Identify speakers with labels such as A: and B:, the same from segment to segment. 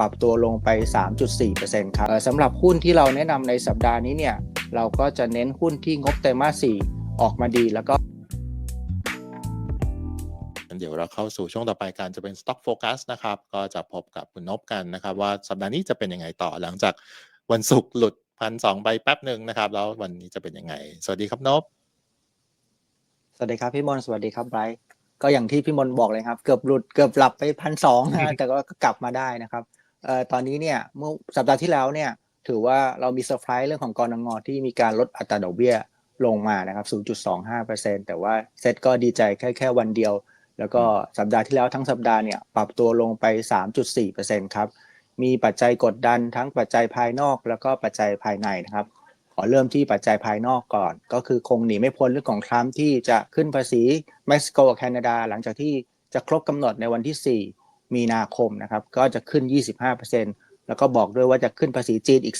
A: ปรับตัวลงไป 3.4%ครับเอ่อสำหรับหุ้นที่เราแนะนำในสัปดาห์นี้เนี่ย เราก็จะเน้นหุ้นที่งบไตรมาส 4 ออกมาดีแล้วก็
B: เดี๋ยวเราเข้าสู่ช่วงต่อไปการจะเป็น Stock Focus นะครับ ก็จะพบกับคุณนบกันนะครับ ว่าสัปดาห์นี้จะเป็นยังไงต่อหลังจากวันศุกร์หลุดพันสองไปแป๊บหนึ่งนะครับ แล้ววันนี้จะเป็นยังไง สวัสดีครับนบ
A: สวัสดีครับพี่มนต์สวัสดีครับไบรท์ก็อย่างที่พี่มนต์บอกเลยครับ เกือบหลุดเกือบหลับไปพันสองนะแต่ก็กลับมาได้นะครับ เอ่อตอนนี้เนี่ยเมื่อสัปดาห์ที่แล้วเนี่ยถือว่าเรามีเซอร์ไพรส์เรื่องของกรงงที่มีการลดอัตราดอกเบี้ยลงมานะครับ 0.25%แต่ว่าเซ็ตก็ดีใจแค่แค่วันเดียว แล้วก็สัปดาห์ที่แล้วทั้งสัปดาห์เนี่ยปรับตัวลงไป 3.4%ครับ มีปัจจัยกดดันทั้งปัจจัยภายนอกแล้วก็ปัจจัยภายในนะครับ ขอเริ่มที่ปัจจัยภายนอกก่อน ก็คือคงหนีไม่พ้นเรื่องของทรัมป์ที่จะขึ้นภาษีเม็กซิโกกับแคนาดา หลังจากที่จะครบกำหนดในวันที่ 4 มีนาคมนะครับ ก็จะขึ้น 25%แล้วก็บอกด้วยว่าจะขึ้นภาษีจีนอีก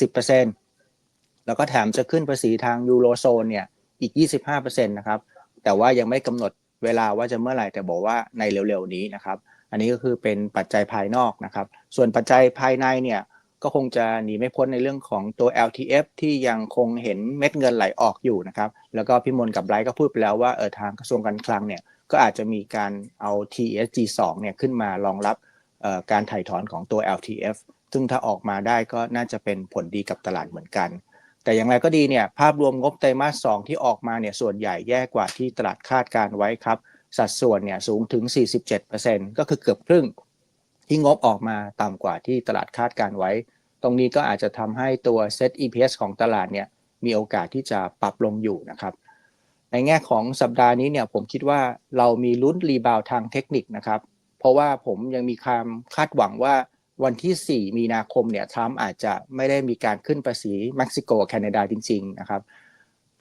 A: 10%แล้วก็แถมจะขึ้นภาษีทางยูโรโซนเนี่ยอีก 25%นะครับ แต่ว่ายังไม่กำหนดเวลาว่าจะเมื่อไหร่แต่บอกว่าในเร็วๆนี้นะครับ อันนี้ก็คือเป็นปัจจัยภายนอกนะครับ ส่วนปัจจัยภายในเนี่ยก็คงจะหนีไม่พ้นในเรื่องของตัว LTF ที่ยังคงเห็นเม็ดเงินไหลออกอยู่นะครับ แล้วก็พี่มนต์กับไบรท์ก็พูดไปแล้วว่าเออทางกระทรวงการคลังเนี่ย ก็อาจจะมีการเอา TSG2 เนี่ยขึ้นมารองรับการถ่ายถอนของตัว LTF ซึ่งถ้าออกมาได้ก็น่าจะเป็นผลดีกับตลาดเหมือนกัน แต่อย่างไรก็ดีเนี่ยภาพรวมงบไตรมาส 2 ที่ออกมาเนี่ยส่วนใหญ่แย่กว่าที่ตลาดคาดการไว้ครับ สัดส่วนเนี่ยสูงถึง 47%ก็คือเกือบครึ่งที่งบออกมาต่ำกว่าที่ตลาดคาดการไว้ ตรงนี้ก็อาจจะทำให้ตัว Set EPS ของตลาดเนี่ยมีโอกาสที่จะปรับลงอยู่นะครับ ในแง่ของสัปดาห์นี้เนี่ยผมคิดว่าเรามีลุ้นรีบาวทางเทคนิคนะครับ เพราะว่าผมยังมีความคาดหวังว่าวันที่ 4 มีนาคมเนี่ยทรัมป์อาจจะไม่ได้มีการขึ้นภาษีเม็กซิโกแคนาดาจริง ๆ นะครับ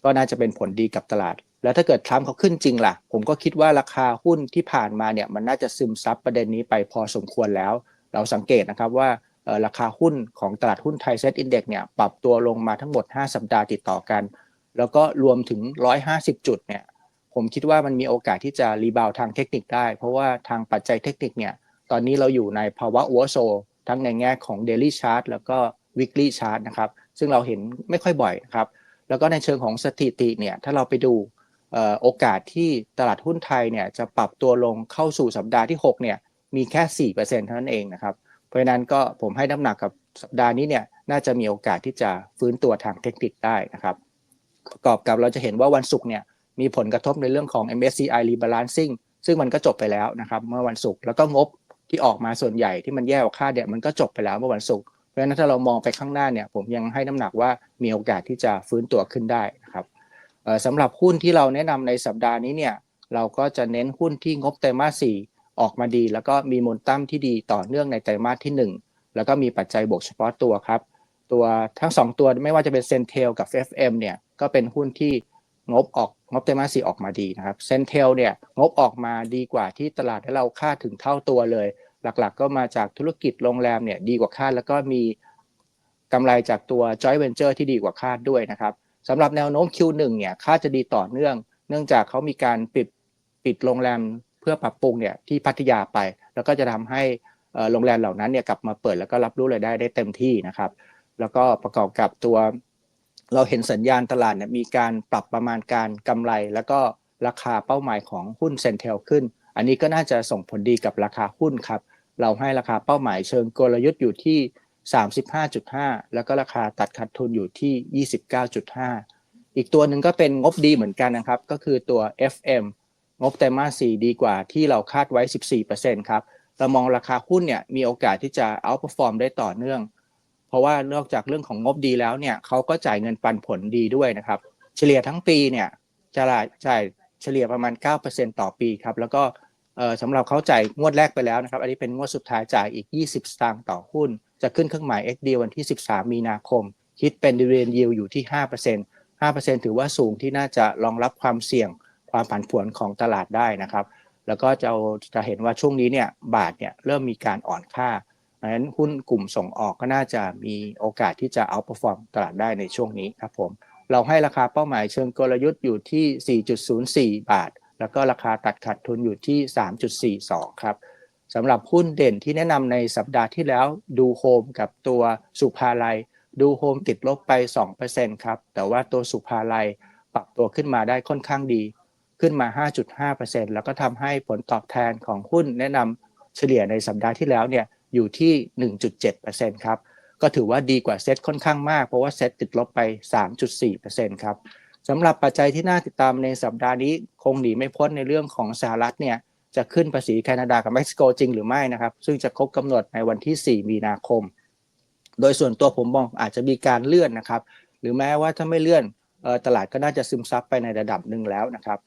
A: ก็น่าจะเป็นผลดีกับตลาด แล้วถ้าเกิดทรัมป์เขาขึ้นจริงล่ะ ผมก็คิดว่าราคาหุ้นที่ผ่านมาเนี่ยมันน่าจะซึมซับประเด็นนี้ไปพอสมควรแล้ว เราสังเกตนะครับว่าราคาหุ้นของตลาดหุ้นไทยเซ็ตอินเด็กเนี่ยปรับตัวลงมาทั้งหมด 5 สัปดาห์ติดต่อกัน แล้วก็รวมถึง 150 จุดเนี่ยผมคิดว่ามันมีโอกาสที่จะรีบาวทางเทคนิคได้ เพราะว่าทางปัจจัยเทคนิคเนี่ยตอนนี้เราอยู่ในภาวะโอเวอร์โซทั้งในแง่ของ Daily Chart แล้วก็ Weekly Chart นะครับซึ่งเราเห็นไม่ค่อยบ่อยครับแล้วก็ในเชิงของสถิติเนี่ยถ้าเราไปดูโอกาสที่ตลาดหุ้นไทยเนี่ยจะปรับตัวลงเข้าสู่สัปดาห์ที่6เนี่ยมีแค่ 4%เท่านั้นเองนะครับเพราะฉะนั้นก็ผมให้น้ำหนักกับสัปดาห์นี้เนี่ยน่าจะมีโอกาสที่จะฟื้นตัวทางเทคนิคได้นะครับ ประกอบกับเราจะเห็นว่าวันศุกร์เนี่ยมีผลกระทบในเรื่องของ MSCI rebalancing ซึ่งมันก็จบไปแล้วนะครับเมื่อวันศุกร์แล้วก็งบที่ออกมาส่วนใหญ่ที่มันแย่กว่าคาดเนี่ยมันก็จบไปแล้วเมื่อวันศุกร์เพราะฉะนั้นถ้าเรามองไปข้างหน้าเนี่ยผมยังให้น้ำหนักว่ามีโอกาสที่จะฟื้นตัวขึ้นได้นะครับสำหรับหุ้นที่เราแนะนำในสัปดาห์นี้เนี่ยเราก็จะเน้นหุ้นที่งบไตรมาส4ออกมาดี แล้วก็มีมูลตั้มที่ดีต่อเนื่องในไตรมาสที่ 1 แล้วก็มีปัจจัยบวกเฉพาะตัวครับ ตัวทั้ง 2 ตัวไม่ว่าจะเป็นเซนเทลกับ FM เนี่ยก็เป็นหุ้นที่งบออกงบไตรมาสสี่ออกมาดีนะครับเซนเทลเนี่ยงบออกมาดีกว่าที่ตลาดให้เราคาดถึงเท่าตัวเลย หลักๆ ก็มาจากธุรกิจโรงแรมเนี่ยดีกว่าคาดแล้วก็มีกำไรจากตัว joint venture ที่ดีกว่าคาดด้วยนะครับสำหรับแนวโน้ม Q1 เนี่ยคาดจะดีต่อเนื่อง เนื่องจากเขามีการปิดปิดโรงแรมเพื่อปรับปรุงเนี่ยที่พัทยาไป แล้วก็จะทำให้เอ่อโรงแรมเหล่านั้นเนี่ยกลับมาเปิดแล้วก็รับรู้รายได้ได้เต็มที่นะครับ แล้วก็ประกอบกับตัว เราเห็นสัญญาณตลาดเนี่ยมีการปรับประมาณการกำไร แล้วก็ราคาเป้าหมายของหุ้นเซนเทลขึ้น อันนี้ก็น่าจะส่งผลดีกับราคาหุ้นครับ เราให้ราคาเป้าหมายเชิงกลยุทธ์อยู่ที่ 35.5 แล้วก็ราคาตัดขาดทุนอยู่ที่ 29.5 อีกตัวหนึ่งก็เป็นงบดีเหมือนกันนะครับ ก็คือตัว FM งบไตรมาส4ดีกว่าที่เราคาดไว้ 14%ครับ เรามองราคาหุ้นเนี่ยมีโอกาสที่จะ outperform ได้ต่อเนื่อง ราะว่านอกจากเรื่องของงบดีแล้วเนี่ยเขาก็จ่ายเงินปันผลดีด้วยนะครับ เฉลี่ยทั้งปีเนี่ยจะจ่ายเฉลี่ยประมาณ 9%ต่อปีครับแล้วก็สำหรับเขาจ่ายงวดแรกไปแล้วนะครับ อันนี้เป็นงวดสุดท้ายจ่ายอีก 20 สตางค์ต่อหุ้น จะขึ้นเครื่องหมาย XD วันที่ 13 มีนาคม คิดเป็น dividend yield อยู่ที่ 5% 5%ถือว่าสูงที่น่าจะรองรับความเสี่ยงความผันผวนของตลาดได้นะครับ แล้วก็จะจะเห็นว่าช่วงนี้เนี่ยบาทเนี่ยเริ่มมีการอ่อนค่า ดังนั้นหุ้นกลุ่มส่งออกก็น่าจะมีโอกาสที่จะ outperform ตลาดได้ในช่วงนี้ครับผม เราให้ราคาเป้าหมายเชิงกลยุทธ์อยู่ที่ 4.04 บาท แล้วก็ราคาตัดขาดทุนอยู่ที่ 3.42 ครับสำหรับหุ้นเด่นที่แนะนำในสัปดาห์ที่แล้วดูโฮมกับตัวสุภาลัย ดูโฮมติดลบไป 2%ครับ แต่ว่าตัวสุภาลัยปรับตัวขึ้นมาได้ค่อนข้างดี ขึ้นมา 5.5%แล้วก็ทำให้ผลตอบแทนของหุ้นแนะนำเฉลี่ยในสัปดาห์ที่แล้วเนี่ย อยู่ที่ 1.7%ครับ ก็ถือว่าดีกว่าเซตค่อนข้างมาก เพราะว่าเซตติดลบไป 3.4%ครับสำหรับปัจจัยที่น่าติดตามในสัปดาห์นี้คงหนีไม่พ้นในเรื่องของสหรัฐเนี่ยจะขึ้นภาษีแคนาดากับเม็กซิโกจริงหรือไม่นะครับ ซึ่งจะครบกำหนดในวันที่ 4 มีนาคม โดยส่วนตัวผมมองอาจจะมีการเลื่อนนะครับ หรือแม้ว่าถ้าไม่เลื่อนตลาดก็น่าจะซึมซับไปในระดับหนึ่งแล้วนะครับ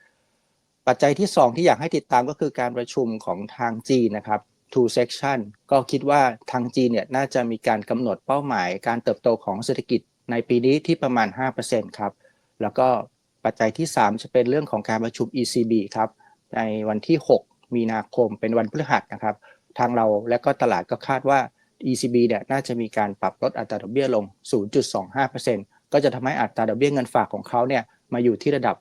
A: ปัจจัยที่ 2 ที่อยากให้ติดตามก็คือการประชุมของทางจีนนะครับ two section ก็คิดว่าทางจีนเนี่ยน่าจะมีการกำหนดเป้าหมายการเติบโตของเศรษฐกิจในปีนี้ที่ประมาณ 5%ครับ แล้วก็ปัจจัยที่ 3 จะเป็นเรื่องของการประชุม ECB ครับ ในวันที่ 6 มีนาคมเป็นวันพฤหัสนะครับ ทางเราและก็ตลาดก็คาดว่า ECB เนี่ยน่าจะมีการปรับลดอัตราดอกเบี้ยลง 0.25%ก็จะทำให้อัตราดอกเบี้ยเงินฝากของเขาเนี่ยมาอยู่ที่ระดับ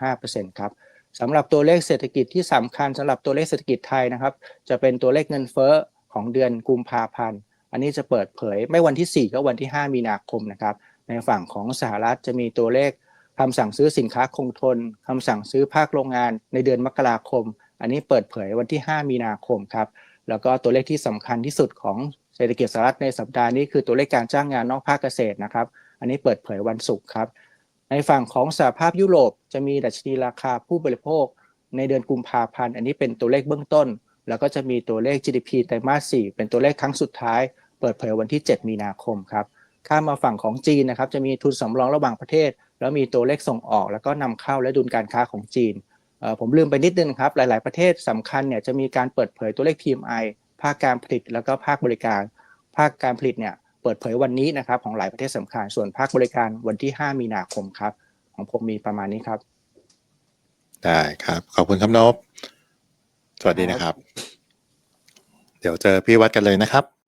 A: 2.5%ครับ สำหรับตัวเลขเศรษฐกิจที่สำคัญสำหรับตัวเลขเศรษฐกิจไทยนะครับ จะเป็นตัวเลขเงินเฟ้อของเดือนกุมภาพันธ์ อันนี้จะเปิดเผยไม่วันที่ 4 ก็วันที่ 5 มีนาคมนะครับ ในฝั่งของสหรัฐจะมีตัวเลขคำสั่งซื้อสินค้าคงทนคำสั่งซื้อภาคโรงงานในเดือนมกราคม อันนี้เปิดเผยวันที่ 5 มีนาคมครับ แล้วก็ตัวเลขที่สำคัญที่สุดของเศรษฐกิจสหรัฐในสัปดาห์นี้คือตัวเลขการจ้างงานนอกภาคเกษตรนะครับ อันนี้เปิดเผยวันศุกร์ครับ ในฝั่งของสหภาพยุโรปจะมีดัชนีราคาผู้บริโภค ในเดือนกุมภาพันธ์ อันนี้เป็นตัวเลขเบื้องต้น แล้วก็จะมีตัวเลข GDP ไตรมาส 4 เป็นตัวเลขครั้งสุดท้าย เปิดเผยวันที่ 7 มีนาคมครับข้ามมาฝั่งของจีนนะครับ จะมีทุนสำรองระหว่างประเทศ แล้วมีตัวเลขส่งออก แล้วก็นำเข้าและดุลการค้าของจีน ผมลืมไปนิดนึงครับ หลาย ๆ ประเทศสำคัญเนี่ยจะมีการเปิดเผยตัวเลข PMI ภาคการผลิตแล้วก็ภาคบริการ ภาคการผลิตเนี่ย เปิดเผยวันนี้นะครับของหลายประเทศสำคัญ ส่วนภาคบริการวันที่ 5 มีนาคมครับ ของผมมีประมาณนี้ครับ
B: ได้ครับ ขอบคุณครับนบสวัสดีนะครับ เดี๋ยวเจอพี่วัดกันเลยนะครับ